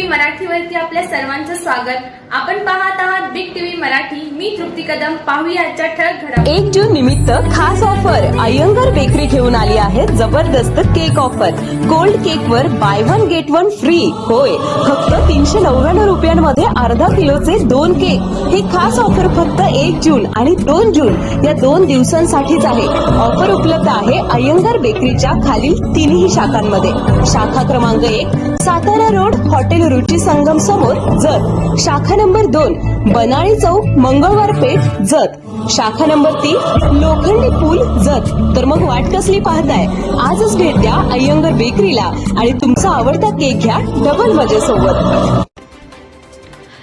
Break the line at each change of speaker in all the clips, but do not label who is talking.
TV मराठीवरती आपल्या सर्वांचं स्वागत. आपण पाहत आहात बिग टीव्ही मराठी. मी तृप्ती कदम. पाहूया आजच्या ठळक घडा
एक जून निमित्त खास ऑफर. अयंगर बेकरी घेऊन आली आहे जबरदस्त केक ऑफर. गोल्ड केक वर buy one get one free होय फक्त तीनशे नव्याण्णव रुपयांमध्ये अर्धा किलोचे दोन केक. ही खास ऑफर फक्त एक जून आणि दोन जून या दोन दिवसांसाठीच आहे. ऑफर उपलब्ध आहे अयंगर बेकरीच्या खालील तिन्ही शाखांमध्ये. शाखा क्रमांक एक सातारा रोड हॉटेल रुची संगम समोर जत. शाखा नंबर दोन बनाळी चौक मंगळवार पेठ जत. शाखा नंबर तीन लोखंडी पूल जत. तर मग वाट कसली पाहताय? आजच भेट द्या अय्यंगर बेकरीला. आणि तुमचा आवडता केक घ्या डबल मजेसोबत.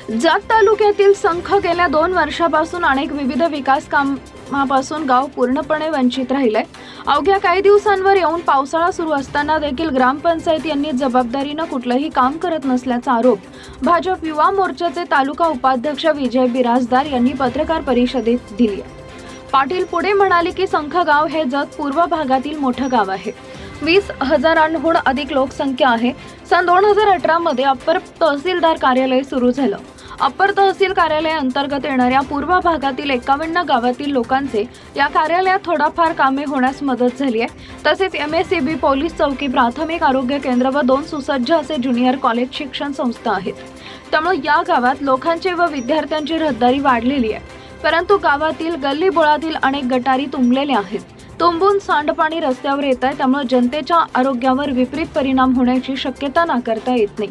जात तालुक्यातील संख गेल्या दोन वर्षापासून अनेक विविध विकास कामापासून गाव पूर्णपणे वंचित राहिले अवघ्या काही दिवसांवर येऊन पावसाळा सुरू असताना देखील ग्रामपंचायत यांनी जबाबदारीनं कुठलंही काम करत नसल्याचा आरोप. भाजप युवा मोर्चाचे तालुका उपाध्यक्ष विजय बिराजदार यांनी पत्रकार परिषदेत दिली पाटील पुढे म्हणाले की संख गाव हे जग पूर्व भागातील मोठं गाव आहे. वीस हजारांहून अधिक लोकसंख्या आहे. सन दोन हजार अठरा मध्ये अप्पर तहसीलदार कार्यालय सुरू झालं. अप्पर तहसील कार्यालय अंतर्गत येणाऱ्या पूर्व भागातील एकावन्न गावातील लोकांचे या कार्यालयात थोडाफार कामे होण्यास मदत झाली आहे. तसेच M S C B police चौकी प्राथमिक आरोग्य केंद्र व दोन सुसज्ज असे ज्युनियर कॉलेज शिक्षण संस्था आहेत. त्यामुळे या गावात लोकांची व विद्यार्थ्यांची रहदारी वाढलेली आहे. परंतु गावातील गल्लीबोळातील अनेक गटारी तुंबलेल्या आहेत. तुंबून सांडपाणी रस्त्यावर येत आहे त्यामुळे जनतेच्या आरोग्यावर विपरीत परिणाम होण्याची शक्यता नाकारता येत नाही.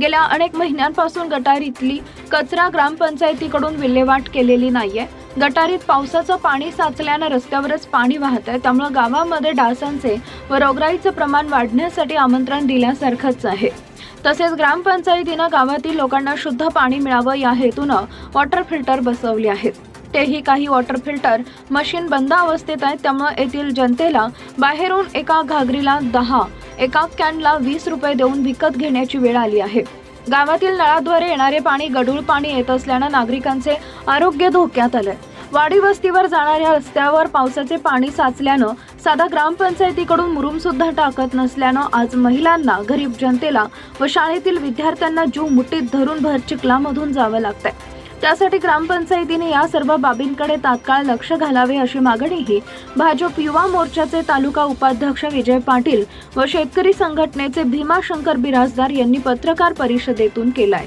गेल्या अनेक महिन्यांपासून गटारीतली कचरा ग्रामपंचायतीकडून विल्हेवाट केलेली नाहीये. गटारीत पावसाचं पाणी साचल्यानं रस्त्यावरच पाणी वाहत आहे त्यामुळे गावामध्ये डासांचे व रोगराईचं प्रमाण वाढण्यासाठी आमंत्रण दिल्यासारखंच आहे. तसेच ग्रामपंचायतीनं गावातील लोकांना शुद्ध पाणी मिळावं या हेतूनं वॉटर फिल्टर बसवले आहेत. तेही काही वॉटर फिल्टर मशीन बंद अवस्थेत आहेत त्यामुळे येथील जनतेला बाहेरून एका घागरीला दहा एका कॅनला वीस रुपये देऊन विकत घेण्याची वेळ आली आहे. गावातील नळाद्वारे येणारे पाणी गढूळ पाणी येत असल्यानं नागरिकांचे आरोग्य धोक्यात आलंय. वाडी वस्तीवर जाणाऱ्या रस्त्यावर पावसाचे पाणी साचल्यानं साधा ग्रामपंचायतीकडून मुरुम सुद्धा टाकत नसल्यानं आज महिलांना गरीब जनतेला व शाळेतील विद्यार्थ्यांना जीव मुठीत धरून भर चिखलामधून जावं लागतंय. त्यासाठी ग्रामपंचायतीने या सर्व बाबींकडे तात्काळ लक्ष घालावे अशी मागणीही भाजप युवा मोर्चाचे तालुका उपाध्यक्ष विजय पाटील व शेतकरी संघटनेचे भीमाशंकर बिराजदार यांनी पत्रकार परिषदेतून केलाय.